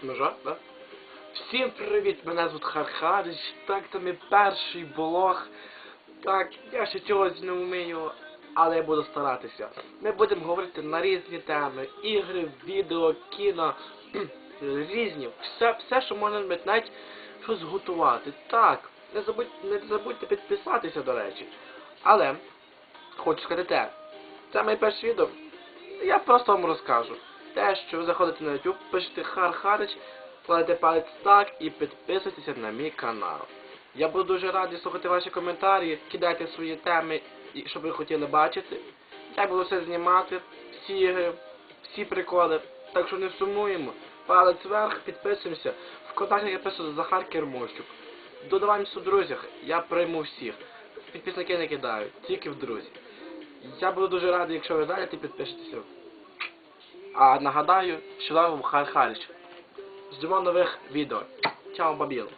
Що, да? Всім привіт, мене звуть Хархарич, так це мій перший блог. Так, я ще чогось не вмію, але я буду старатися. Ми будемо говорити на різні теми. Ігри, відео, кіно, різні. Все, все, що можна робити, навіть щось готувати. Так, не забудь, не забудьте підписатися, до речі. Але, хочу сказати те, це моє перше відео. Я просто вам розкажу. Те, що ви заходите на YouTube, пишете Хархарич, кладете палець так і підписуйтеся на мій канал. Я буду дуже радий слухати ваші коментарі, кидайте свої теми, що ви хотіли бачити. Я буду все знімати, всі ігри, всі приколи. Так що не сумуємо. Палець вверх, підписуємося. В контактах я пишу Захар Кермощук. Додаваємося в друзях, я прийму всіх. Підписники не кидаю, тільки в друзі. Я буду дуже радий, якщо ви зайдете підпишетеся. А нагадаю, що вам Хархарич. Ждемо нових відео. Чао, бабіл.